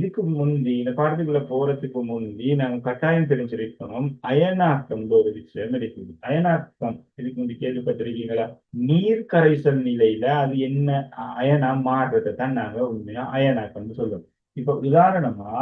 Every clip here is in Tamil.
இதுக்கு முந்தி இந்த பாடத்துக்குள்ள போறதுக்கு முந்தி நாங்க கட்டாயம் தெரிஞ்சிருக்கணும். அயனாக்கம் ஒரு விஷயம் இருக்குது. அயனாக்கம் இதுக்கு முந்தி கேள்விப்பட்டிருக்கீங்களா? நீர் கரைசல் நிலையில அது என்ன அயனா மாறுறதை தான் நாங்க உண்மையா அயனாக்கம்னு சொல்லுவோம் இப்ப உதாரணமா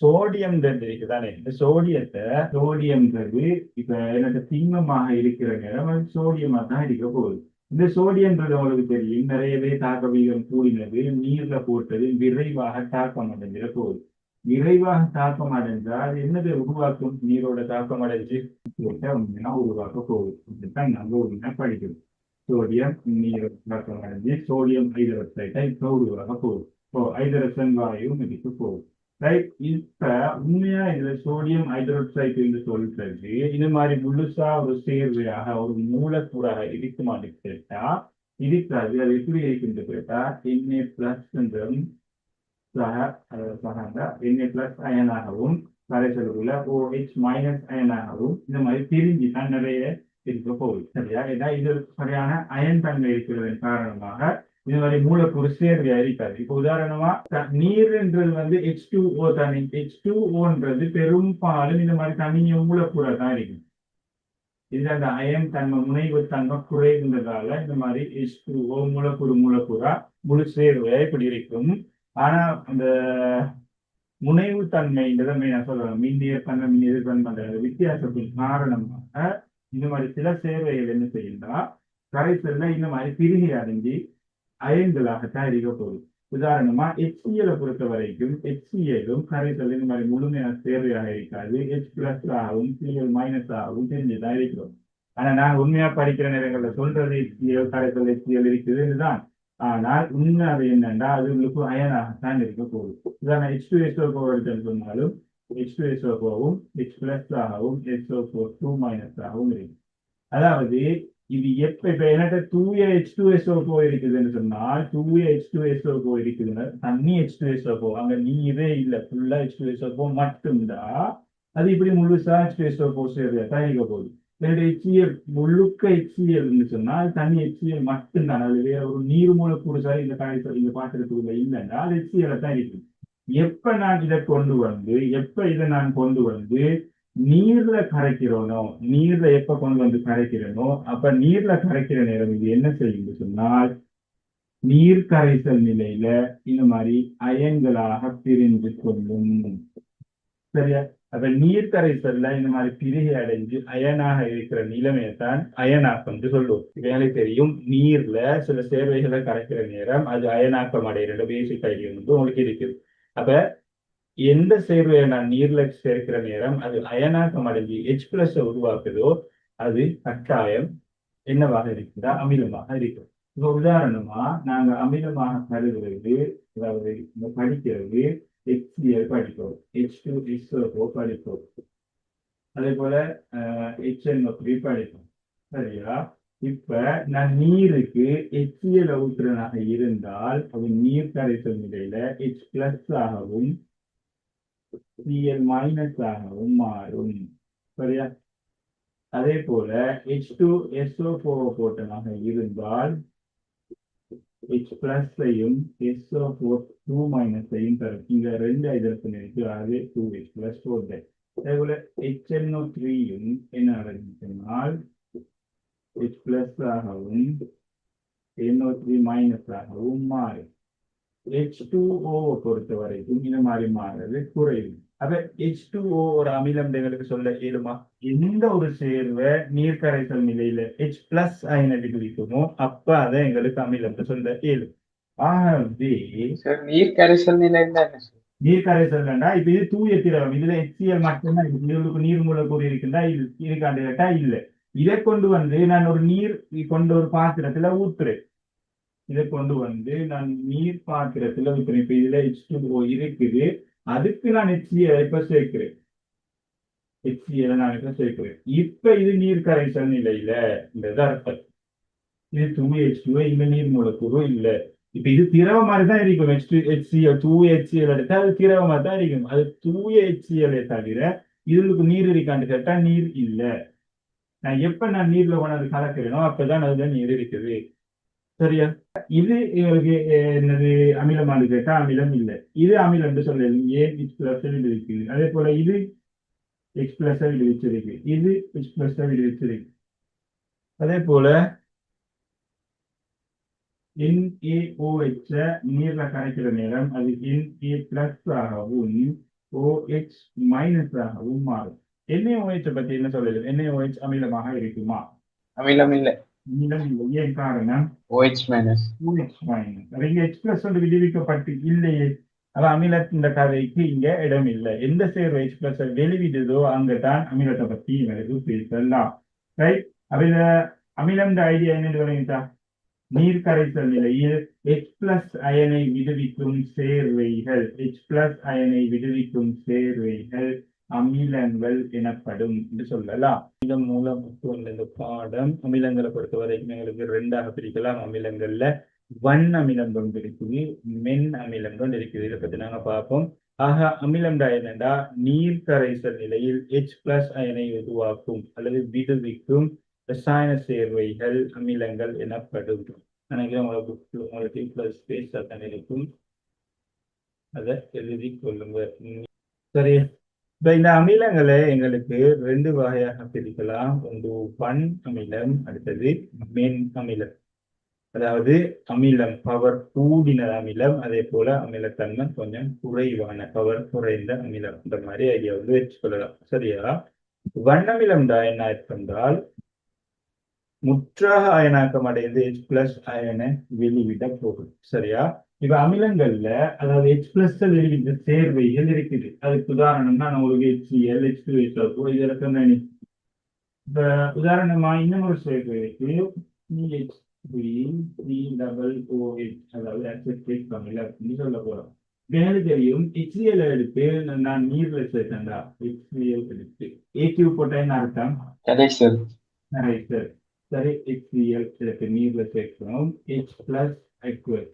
சோடியம் இருக்குதானே இந்த சோடியத்தை சோடியம்ன்றது இப்ப எனக்கு தீமமாக இருக்கிற நேரம் சோடியமா தான் இருக்க போகுது. இந்த சோடியன்றது உங்களுக்கு தெரியும். நிறையவே தாக்க விகிதம் கூடினது நீர்ல போட்டது விரைவாக தாக்கம் அடைஞ்சிட போகுது விரைவாக தாக்கம் அடைஞ்சால் அது என்னதை உருவாக்கும்? நீரோட தாக்கம் அடைஞ்சு உண்மையா உருவாக்க போகுது. இதுதான் நாங்க ஒண்ணு படிக்கிறோம். சோடியம் நீர் தாக்கம் அடைஞ்சு சோடியம் ஹைட்ரோக்சைடை இப்ப உருவாக போகுது. இப்போ ஹைட்ரஜன் வாயுவும் இதுக்கு போகுது. ரைட் இப்ப உண்மையா இதுல சோடியம் ஹைட்ரோக்சைட் என்று சொல்றது இது மாதிரி முழுசா ஒரு சேர்வையாக ஒரு மூலக்கூறாக மாட்டேன்னு கேட்டா இருக்காது அது எப்படி இருக்குன்னு கேட்டா என்ஏ பிளஸ் என்றும் சக சகங்க என்ஏ பிளஸ் அயனாகவும் கரைசலுக்குள்ள ஓஹெச் மைனஸ் அயனாகவும் இந்த மாதிரி பிரிஞ்சு தான் நிறைய இருக்க போகுது சரியா? ஏன்னா இது சரியான அயன் தன்மை இருக்கிறதன் காரணமாக இது மாதிரி மூலக்கூறு சேர்வையா இருக்காது இப்போ உதாரணமா நீர்ன்றது வந்து ஹெச் டூ ஓ தனி. ஹெச் டூ ஓன்றது பெரும்பாலும் இந்த மாதிரி தனிய மூலக்கூறா தான் இருக்கும் இது அந்த அயன் தன்மை முனைவு தன்மை குறைகின்றதால இந்த மாதிரி ஹெச் டூ ஓ மூலக்கூறு மூலக்கூறா முழு சேர்வையா இப்படி இருக்கும். ஆனா அந்த முனைவு தன்மைன்றதை நான் சொல்றேன் மின்னிய தன்மை மின் எதிர்த்தன்மை அந்த வித்தியாசத்தின் காரணமாக இந்த மாதிரி சில சேவைகள் என்ன செய்யும்னா கரைசல்ல இந்த மாதிரி பிரிகை அடைஞ்சு அயன்களாகத்தான் இருக்க உதாரணமா ஹெச்சிஎலை பொறுத்த வரைக்கும் ஹெச்சிஎலும் கரைசல் இந்த மாதிரி முழுமையான சேர்வையாக இருக்காது. ஹெச் பிளஸ் ஆகவும் சிஎல் மைனஸ் ஆகவும் தெரிஞ்சுதான் இருக்கிறோம். ஆனா நான் உண்மையா படிக்கிற நேரங்களில் சொல்றது ஹெச்சிஎல் கரைசல் ஹெச்சிஎல் இருக்குதுன்னு தான். ஆனால் உண்மை அது என்னன்னா அது உங்களுக்கு அயனாகத்தான் இருக்க போகுது உதாரணம் ஹெச் டூ எஸ்ஓ கோ சொன்னாலும் ஹெச் டூ எஸ்ஓ கோவும் ஹெச் பிளஸ் ஆகவும் ஹெச்ஓ ஃபோர் டூ மைனஸ் ஆகவும் இருக்கு அதாவது இது எப்ப இப்ப என்கிட்ட தூய ஹெச் டூ எஸ்ஓ கோ இருக்குதுன்னு சொன்னால் தூய ஹெச் டூ எஸ்ஓ கோ இருக்குதுன்னா தண்ணி ஹெச் டூ எஸ்ஓ கோ அங்க நீரே இல்ல ஃபுல்லா ஹெச் டூ எஸ்ஓ கோ மட்டும்தான் அது இப்படி முழுசா ஹெச் டூ எஸ்ஓ கோ சேர்ந்து தயாரிக்க போகுது. என்னோட ஹெச்சிஎல் முழுக்க ஹெச்சிஎல்னு சொன்னால் தண்ணி ஹெச்சிஎல் மட்டும்தான். அது வேற ஒரு நீர் மூலக்கூறு சார் இந்த காயத்தை இந்த பாத்திரத்துக்குள்ள இல்லைன்னா அது ஹெச்சிஎல் தான் இருக்குது எப்ப நான் இதை கொண்டு வந்து எப்ப இதை நான் கொண்டு வந்து நீர்ல கரைக்கிறோனோ நீர்ல எப்ப கொண்டு வந்து கரைக்கிறனோ அப்ப நீர்ல கரைக்கிற நேரம் இது என்ன செய்யுது சொன்னால் நீர் கரைசல் நிலையில இந்த மாதிரி அயன்களாக பிரிந்து கொள்ளும். சரியா? அப்ப நீர் கரைசல்ல இந்த மாதிரி பிரிகை அடைஞ்சு அயனாக இருக்கிற நிலைமையை தான் அயனாக்கம் என்று சொல்லுவோம். வேலை தெரியும் நீர்ல சில சேர்வைகளை கரைக்கிற நேரம் அது அயனாக்கம் அடைகிற பேசிக் ஐடியா வந்து உங்களுக்கு இருக்குது அப்ப எந்த சேர்வையை நான் நீர்ல சேர்க்கிற நேரம் அது அயனாக்கம் அடைஞ்சு ஹெச் பிளஸ் உருவாக்குதோ அது கட்டாயம் என்னவாக இருக்குதா அமிலமாக இருக்கும். இப்போ உதாரணமா நாங்க அமிலமாக கருதுறது அதாவது இந்த படிக்கிறது HCl படிக்கிறோம் ஹெச் டூ எஸ்ஓ படிக்கிறோம் அதே போல ஹெச்என் த்ரீ படிப்போம். சரியா? இப்ப நான் நீருக்கு ஹெச்சிஎல் ஊற்றுறனாக இருந்தால் அது நீர் கரைசல் நிலையில ஹெச் பிளஸ் ஆகவும் சிஎல் மைனஸ் ஆகவும் மாறும். சரியா? அதே போல ஹெச் டூ எஸ்ஓ போட்டனாக இருந்தால் ஹெச் பிளஸ்ஸையும் எஸ்ஓ ஃபோர் டூ மைனஸையும் தரும். இங்க ரெண்டு ஐதரசன் இருக்கு. அது டூ ஹெச் பிளஸ் ஃபோர் டே அதே போல ஹெச்என்ஓ த்ரீயும் என்ன நடந்துச்சுனால் ஹெச் பிளஸ் ஆகவும் என்ஓ த்ரீ மைனஸ் ஆகவும் மாறும். ஹெச் டூ ஓவை பொறுத்த வரைக்கும் இந்த மாதிரி மாறுறது குறைவு. அப்ப ஹெச் டூ ஓ ஒரு அமிலம் எங்களுக்கு சொல்ல இயலுமா? எந்த ஒரு சேர்வை நீர்க்கரைசல் நிலையில ஹெச் பிளஸ் அயனடி இருக்குமோ அப்ப அதை எங்களுக்கு அமிலம் சொல்ல இயலும். ஆகவே சார் நீர் கரைசல் நிலை என்ன சார் நீர் கரைசல்னா இப்ப இது தூய திரவம். இதுல ஹெச்சிஎல் மட்டும்தான் இருக்கு. இதுக்கு நீர் மூலக்கூறு இருக்குன்னா இது இருக்காண்டு கேட்டா இல்ல. இதை கொண்டு வந்து நான் ஒரு நீர் கொண்டு ஒரு பாத்திரத்துல ஊத்துறேன். இதை கொண்டு வந்து நான் நீர் பாத்திரத்துல ஊத்துறேன் இப்ப இதுல ஹெச் இருக்குது. அதுக்கு நான் ஹெச்சிஎல் இப்ப சேர்க்கிறேன். ஹெச்சிஎல் நான் இப்ப சேர்க்கிறேன். இப்ப இது நீர் கரைசல் நிலையில இந்த அர்த்தம். இது துணி ஹெச் டூ இங்க நீர் மூலக்கூறு இல்ல. இப்ப இது திரவ மாதிரி தான் இருக்கும். H two H C L தூய ஹெச்சிஎல் எடுத்தா அது திரவ மாதிரி தான் இருக்கும். அது தூய ஹெச்சிஎல் தவிர இதுக்கு நீர் இருக்கான்னு கேட்டா நீர் இல்ல. நான் எப்ப நான் நீர்ல கொண்டாந்து கலக்கிறேனோ அப்பதான் அதுல நீர் இருக்குது. சரியா? இது அஹ், என்னது அமிலமானு கேட்டா அமிலம் இல்லை. இது அமிலம் என்று சொல்லலாம். ஏன் எக்ஸ் பிளஸ் விடுவிக்குது அதே போல இது எக்ஸ் பிளஸ் விடுவிச்சிருக்கு இது எக்ஸ் பிளஸ் விடுவிச்சிருக்கு அதே போல NaOH நீர்ல கரைக்கிற நேரம் அது Na பிளஸ் ஆகவும் OH மைனஸ் ஆகவும் மாறும். NaOH பத்தி என்ன சொல்லல NaOH அமிலமாக இருக்குமா? அமிலம் இல்ல. அமிலம் இல்லை. ஏன் காரணம்? OH மைனஸ் OH மைனஸ் இங்க H பிளஸ் வந்து விடுவிக்கப்பட்டு இல்லையே அது அமிலத்தின் கதைக்கு இங்க இடம் இல்லை எந்த சேர்வு எக்ஸ்பிரஸ் வெளிவிடுதோ அங்கதான் அமிலத்தை பத்தி இவருக்கு பேசலாம். ரைட் அதுல அமிலம் ஐடியா என்னன்னு விளங்கிட்டா நீர் கரைசல் நிலையில் எச் பிளஸ் அயனை விடுவிக்கும் சேர்வைகள். எச் பிளஸ் அயனை விடுவிக்கும் சேர்வைகள். அமிலங்கள் எனப்படும் என்று சொல்லலாம். இதன் மூலம் இந்த பாடம் அமிலங்களை பொறுத்த வரைக்கும் எங்களுக்கு ரெண்டாக பிரிக்கலாம். அமிலங்கள்ல வன் அமிலங்கள் இருக்குது மென் அமிலங்கள் இருக்குது. இதை பத்தி நாங்க பார்ப்போம். ஆக அமிலம் என்னண்டா? நீர் கரைசல் நிலையில் H பிளஸ் அயனை உருவாக்கும் அல்லது விடுவிக்கும் ரசாயன சேர்வைகள் அமிலங்கள் எனப்படும். நினைக்கிறேன் உங்களுக்கு பிளஸ் ஸ்பேஸ் தான் இருக்கும். அதை எழுதி கொள்ளுங்க. சரியா? இப்ப இந்த அமிலங்களை எங்களுக்கு ரெண்டு வகையாக பிரிக்கலாம். ஒன்று வன் அமிலம் அடுத்தது மென் அமிலம். அதாவது அமிலம் பவர் கூடின அமிலம் அதே போல அமிலத்தன்மை கொஞ்சம் குறைவான பவர் குறைந்த அமிலம். இந்த மாதிரி ஐடியா வந்து வச்சுக்கொள்ளலாம் சரியா? வண்ணமிலம் என்ன என்றால் முற்றாக அயனாக்கம் அடைந்து H பிளஸ் அயனை வெளிவிட போகும். சரியா? இப்ப அமிலங்கள்ல அதாவது H பிளஸ் வெளிவிட்ட சேர்வைகள் இருக்குது. அதுக்கு உதாரணம்னா உங்களுக்கு HCl H2SO இது இருக்குன்னு இப்ப உதாரணமா இன்னும் ஒரு சேர்வை இருக்கு. CH three three double OH அதாவது அசிட்டிக் அமிலம் அப்படின்னு சொல்ல போறோம். எனக்கு தெரியும். HCl எடுத்து நான் நீர்ல சேர்த்தேன்டா. HCl எடுத்து. AQ போட்டா என்ன அர்த்தம்? கரைசல் ரைட் சரி HCl இதற்கு நீர்ல சேர்க்கிறோம். H பிளஸ் அக்வஸ்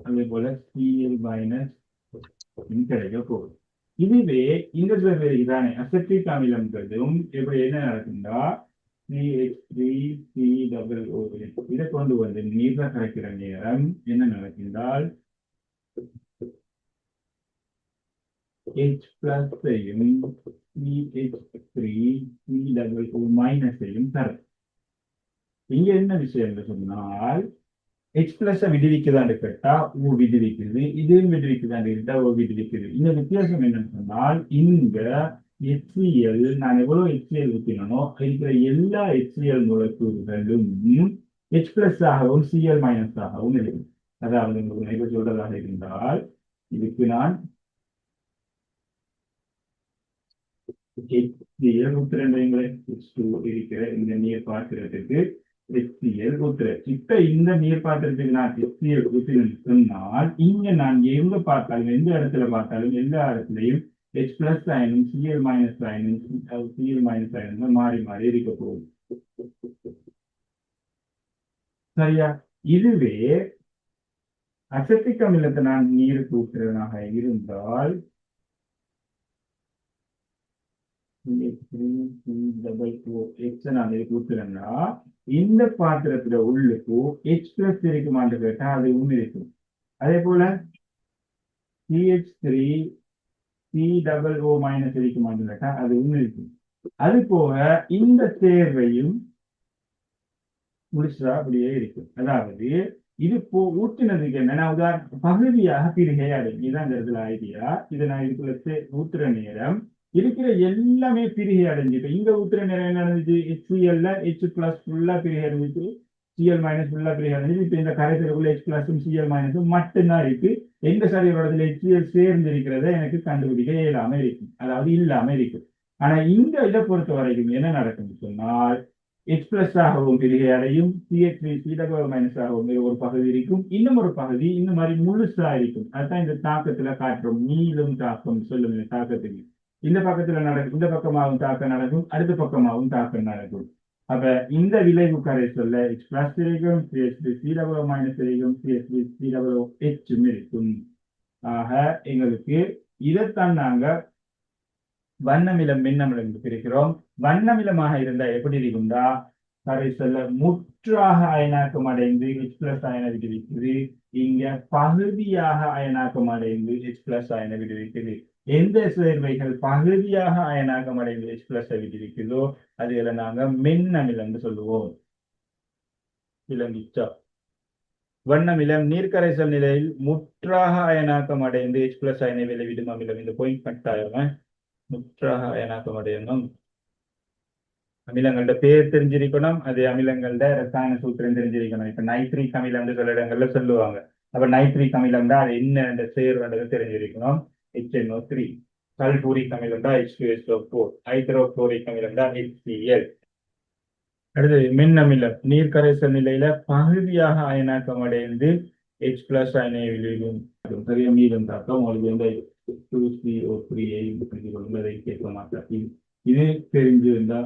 அதே போல Cl மைனஸ் கிடைக்க போகுது இதுவே இந்த சேர்வை தானே அசெப்டிக் அமிலம்ன்றதும் எப்படி என்ன நடக்குண்டா சிஹெச் இதை கொண்டு வந்து நீர்ல கரைக்கிற நேரம் என்ன நடக்கின்றால் H பிளஸையும் C H three C double O மைனஸையும் தரும் இங்க என்ன விஷயம் என்று சொன்னால் ஹெச் பிளஸ் விடுவிக்குதான்னு கேட்டா ஊ விடுவிக்குது இதையும் விடுவிக்குதான்னு கேட்டா ஓ விடுவிக்குது. இந்த வித்தியாசம் என்னன்னு சொன்னால் இங்க HCl நான் எவ்வளவு HCl ஊற்றினோ இருக்கிற எல்லா HCl மூலக்கூறுகளும் ஹெச் பிளஸ் ஆகவும் சிஎல் மைனஸ் ஆகவும் இருக்கும். அதாவது உங்களுக்கு இப்ப சொல்றதாக இருந்தால் இதுக்கு நான் HCl ஊத்துறேன் இருக்கிற இந்த நீர் பார்க்கிறதுக்கு HCl ஊத்துறேன் இப்ப இந்த நீர் பாத்திரத்துக்கு நான் HCl ஊத்தினேன்னு சொன்னால் இங்க நான் எங்க பார்த்தாலும் எந்த இடத்துல பார்த்தாலும் எல்லா இடத்துலயும் எச் பிளஸ் அயனும் சிஎல் மைனஸ் அயனும் சிஎல் மைனஸ் அயனும் மாறி மாறி இருக்க போகுது. சரியா? இதுவே அசெட்டிக் அமிலத்தை நான் நீர் ஊற்றுறவனாக இருந்தால் நான் ஊத்துறேன்னா இந்த பாத்திரத்துல உள்ளுக்கு ஹெச் பிளஸ் இருக்குமான்னு கேட்டா அதுவும் இருக்கும் அதே போல C H three C double O minus இருக்குமான்னு கேட்டா அதுவும் இருக்கும் அது போக இந்த தேர்வையும் முடிச்சா அப்படியே இருக்கும் அதாவது இது போ ஊற்றினதுக்கு என்னன்னா உதாரண பகுதியாக பிரிகை அடையும் இதுதான் இந்த இடத்துல ஐடியா இதை நான் இதுக்குள்ள ஊத்துற நேரம். இருக்கிற எல்லாமே பிரிகை அடைஞ்சிட்டு இங்க ஊத்துற நிறைய என்ன நடந்துச்சு? HCl ஹெச் பிளஸ் ஃபுல்லா பிரிகை அடைஞ்சிட்டு சிஎல் மைனஸ் ஃபுல்லா பிரிகை அடைஞ்சிட்டு இப்போ இந்த கரைசலுக்குள்ள ஹெச் பிளஸும் சிஎல் மைனஸும் மட்டும்தான் இருக்கு. எந்த சரியோடத்துல HCl சேர்ந்து இருக்கிறத எனக்கு கண்டுபிடிக்க இயலாம இருக்கும் அதாவது இல்லாம இருக்கும் ஆனா இந்த இதை பொறுத்த வரைக்கும் என்ன நடக்கும்னு சொன்னால் எச் பிளஸ் ஆகவும் பிரிகை அடையும். சிஹெச் த்ரீ சிடபிள் மைனஸ் ஆகவும் ஒரு பகுதி இருக்கும். இன்னும் ஒரு பகுதி இந்த மாதிரி முழுசா இருக்கும். அதுதான் இந்த தாக்கத்துல காட்டுறோம் நீளும் தாக்கம் சொல்லுங்க தாக்கத்துக்கு. இந்த பக்கத்துல நடக்கும் இந்த பக்கமாகவும் தாக்கம் நடக்கும் அடுத்த பக்கமாகவும் தாக்கம் நடக்கும். அப்ப இந்த விளைவு கரைசல்ல எச் பிளஸ் இருக்கும் சிஎஸ்பி சி டபுள் மைனஸ் இருக்கும் சிஎஸ்பி சி டபுள் எச்சும் இருக்கும். ஆக எங்களுக்கு இதைத்தான் நாங்க வண்ணமிலம் மின்னமிலம் என்று பிரிக்கிறோம். வண்ணமிலமாக இருந்தா எப்படி இருக்கும்டா? கரைசல்ல முற்றாக அயனாக்கம் அடைந்து எச் பிளஸ் அயன விடுவிக்குது. இங்க பகுதியாக அயனாக்கம் அடைந்து எச் பிளஸ் அயன விடுவிக்குது. எந்த சேர்வைகள் பகுதியாக அயனாக்கம் அடைந்து எச் பிளஸ் விடுவிக்குதோ அதுகளை நாங்க மென்னமிலம்னு சொல்லுவோம். விளங்கிச்சா? வண்ணமிலம் நீர்க்கரைசல் நிலையில் முற்றாக அயனாக்கம் அடைந்து எச் பிளஸ் அயனை விளைவிடும் அமிலம் இந்த பாயிண்ட் கட்டாயம்? முற்றாக அயனாக்கம் அடையணும் அமிலங்களோட பேர் தெரிஞ்சிருக்கணும். அது அமிலங்கள்ட ரசாயன சூத்திரம் தெரிஞ்சிருக்கணும். இப்ப நைட்ரிக் அமிலம்னு சில இடங்கள்ல சொல்லுவாங்க. அப்ப நைட்ரிக் அமிலம் தான் அது என்ன அந்த சேர்வன்றது தெரிஞ்சிருக்கணும். HNO3. சல்பூரிக் அமிலம் தான் H two S four hydrochloric அமிலம் தான் HCl அடுத்து மின் அமிலம் நீர் கரைசல் நிலையில பகுதியாக அயனாக்கம் அடைந்து H பிளஸ் அயனை விளைவிடும் பெரிய மீதம் தாக்கம் உங்களுக்கு எந்த டூ சி ஓ த்ரீயை அதை கேட்க மாட்டாங்க இது தெரிஞ்சிருந்தா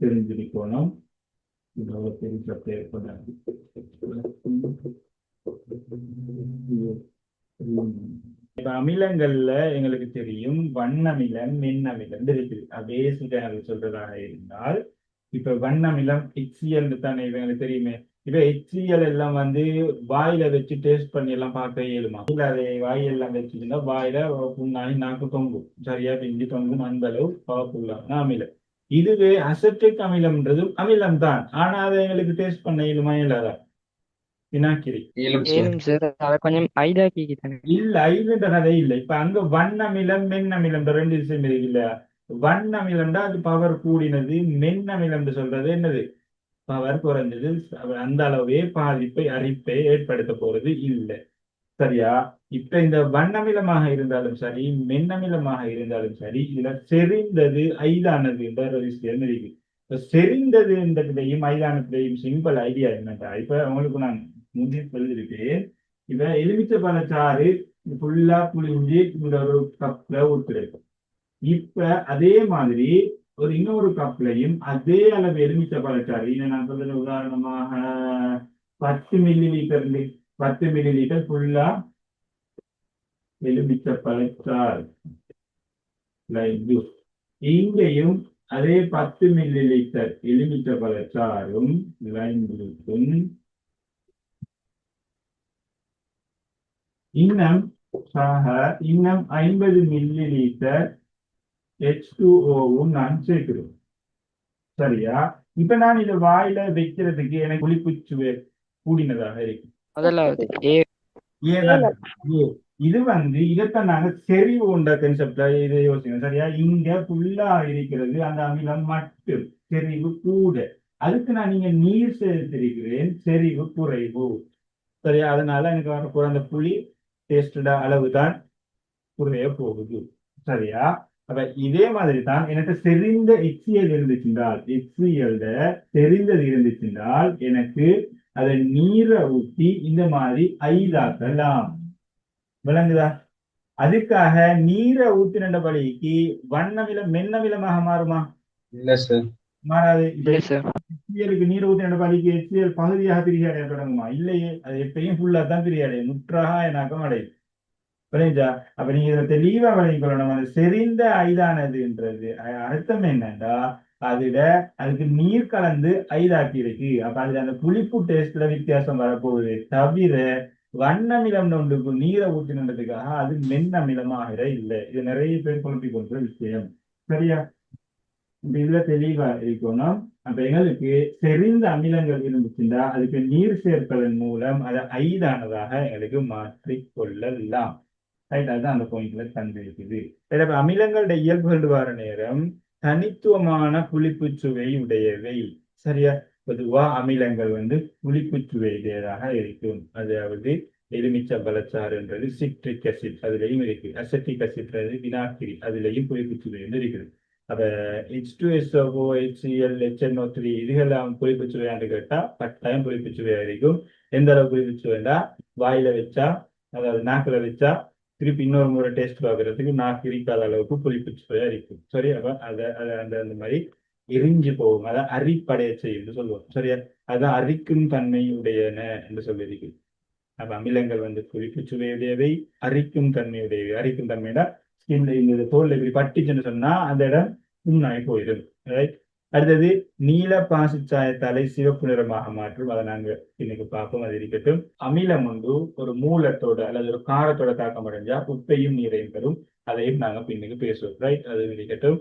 தெரிஞ்சிருக்கணும் இதோட தெரிஞ்ச இப்ப அமிலங்கள்ல எங்களுக்கு தெரியும் வண்ணமிலம் மென்னமிலம் இருக்குது அதே எனக்கு சொல்றதாக இருந்தால் இப்ப வண்ணமிலம் ஹெச்சியல் தானே இவங்களுக்கு தெரியுமே. இப்ப ஹெச்சியல் எல்லாம் வந்து வாயில வச்சு டேஸ்ட் பண்ணி எல்லாம் பார்க்க இயலுமா? இல்ல அதை வாயெல்லாம் வச்சுருந்தா வாயில புண்ணாணி நாக்கு தொங்கும். சரியா பிஞ்சு தொங்கும் அந்த அளவு பவர்ஃபுல்லான அமிலம். இதுவே அசட்டிக் அமிலம்ன்றதும் அமிலம் தான் ஆனா அதை எங்களுக்கு டேஸ்ட் பண்ண இயலுமா இல்லாதான் வினாக்கிரி அதை கொஞ்சம் ஐதாக்கி இல்ல ஐதுன்ற கதை இல்ல. இப்ப அங்க வண்ணமிலம் மென்னமிலம் இந்த ரெண்டு விஷயம் இருக்கு இல்ல வண்ணமிலம்டா அது பவர் கூடினது மென்னமிலம் சொல்றது என்னது? பவர் குறைஞ்சது அந்த அளவே பாதிப்பை அரிப்பை ஏற்படுத்த போறது இல்லை. சரியா? இப்ப இந்த வண்ணமிலமாக இருந்தாலும் சரி மென்னமிலமாக இருந்தாலும் சரி இதுல செறிந்தது ஐதானது என்ற ஒரு விஷயம் இருக்கு செறிந்தது என்றதையும் ஐதானத்திலையும் சிம்பிள் ஐடியா என்னடா இப்ப உங்களுக்கு நான் முந்தி சொல்லியிருக்கேன் இப்ப எலுமிச்சை பழச்சாறு ஃபுல்லா புளிஞ்சு இந்த ஒரு கப்ல ஊத்துறது. இப்ப அதே மாதிரி ஒரு இன்னொரு கப்லையும் அதே அளவு எலுமிச்சை பழச்சாறு. இதை நான் சொல்றது உதாரணமாக பத்து மில்லி லிட்டர் பத்து மில்லி லிட்டர் ஃபுல்லா எலுமிச்சை பழச்சாறு. ஜூஸ் இங்கேயும் அதே பத்து மில்லி லிட்டர் எலுமிச்சை பழச்சாறும் லைம் ஜூஸும் இன்னும் ஆக இன்னும் ஐம்பது மில்லி லிட்டர் ஹெச் டூ ஓவும் நான் சேர்க்கிறோம். சரியா? இப்ப நான் இதை வாயில வைக்கிறதுக்கு எனக்கு புளிப்புச்சுவை கூடினதாக இருக்கு. இது வந்து இதைத்தான் நாங்க செறிவு உண்ட கன்செப்ட்ல இதை யோசிக்கணும். சரியா? இங்க ஃபுல்லா இருக்கிறது அந்த அமிலம் மட்டும். செறிவு கூட. அதுக்கு நான் நீங்க நீர் சேர்த்திருக்கிறேன். செறிவு குறைவு. சரியா? அதனால எனக்கு வரப்போற அந்த புளி டேஸ்டட அளவு தான் குறைய போகுது. சரியா? அப்ப இதே மாதிரி தான் எனக்கு செறிந்த HCl இருந்துச்சுன்றால் HCl செறிந்தது இருந்துச்சுன்றால் எனக்கு அதை நீரை ஊற்றி இந்த மாதிரி ஐதாக்கலாம். விளங்குதா? அதுக்காக நீரை ஊத்தின பலிக்கு வண்ணமிலம் மென்னமிலமாக மாறுமா? இல்ல சார் மாறாது. இப்ப இல்லை சார் HCl-க்கு நீர் பகுதியாக பிரிகை அடைய தொடங்குமா? இல்லையே. அது எப்பயும் ஃபுல்லாதான் தான் பிரிகை முற்றாக என்னாக்கம் அடையும். புரியுதா? அப்ப நீங்க இதை தெளிவா விளங்கிக்கொள்ளணும் அது செறிந்த ஐதானதுன்றது அர்த்தம் என்னன்னா அதுல அதுக்கு நீர் கலந்து ஐதாக்கி இருக்கு. அப்ப அதுல அந்த புளிப்பு டேஸ்ட்ல வித்தியாசம் வரப்போகுது. தவிர வண்ணமிலம் ஒன்றுக்கு நீரை ஊற்றினதுக்காக அது மென்னமிலமாகிற இல்லை. இது நிறைய பேர் குழப்பி கொண்ட விஷயம். சரியா? இப்ப இதுல தெளிவா இருக்கணும். அப்ப எங்களுக்கு செறிந்த அமிலங்கள் இருந்துச்சுன்னா அதுக்கு நீர் சேர்ப்பதன் மூலம் அதை ஐதானதாக எங்களுக்கு மாற்றிக்கொள்ளலாம். ரைட் அதுதான் அந்த பாயிண்ட்ல தந்திருக்குது. சரி, அப்ப அமிலங்களுடைய இயல்புகள் வர நேரம் தனித்துவமான புளிப்பு சுவை உடையவை. சரியா? பொதுவா அமிலங்கள் வந்து புளிப்பு சுவையுடையதாக இருக்கும். அதாவது எலுமிச்சை பலச்சாறுன்றது சிட்ரிக் அசிட் அதுலயும் இருக்கு. அசட்டிக் அசிட்ன்றது வினாக்கிரி அதுலயும் புளிப்பு சுவை வந்து இருக்குது. அதை H two S O H C L H N O three இதுகெல்லாம் புளிப்பு சுவையான்னு கேட்டா கட்டாயம் புளிப்பு சுவையா இருக்கும் எந்த அளவு புளிப்பு சுவைண்டா வாயில வச்சா அதாவது நாக்கில் வச்சா திருப்பி இன்னொரு முறை டேஸ்ட் பார்க்கறதுக்கு நாக்கு இருக்காத அளவுக்கு புளிப்பு சுவையா இருக்கும் சரி அப்ப அத அத அந்த அந்த மாதிரி எரிஞ்சு போகும் அதான் அரிப்படைய செய்யும்னு சொல்லுவோம் சரியா அதான் அரிக்கும் தன்மையுடையன என்று சொல்லியிருக்கு அப்ப அமிலங்கள் வந்து புளிப்பு சுவையுடையவை அரிக்கும் தன்மையுடையவை அரிக்கும் தன்மைனா ஸ்கின்ல இந்த தோல்ல இப்படி பட்டுச்சுன்னு சொன்னா அந்த இடம் புண்ணாய் போயிடும் ரைட் அடுத்தது நீல பாசிச்சாயத்தாலை சிவப்பு நிறமாக மாற்றும். அதை நாங்க இன்னைக்கு பார்ப்போம். அது இருக்கட்டும். அமிலம் வந்து ஒரு மூலத்தோட அல்லது ஒரு காரத்தோட தாக்கம் அடைஞ்சா உப்பையும் நீரையும் பெறும் அதையும் நாங்க பின்னுக்கு பேசுவோம் ரைட் அது இருக்கட்டும்.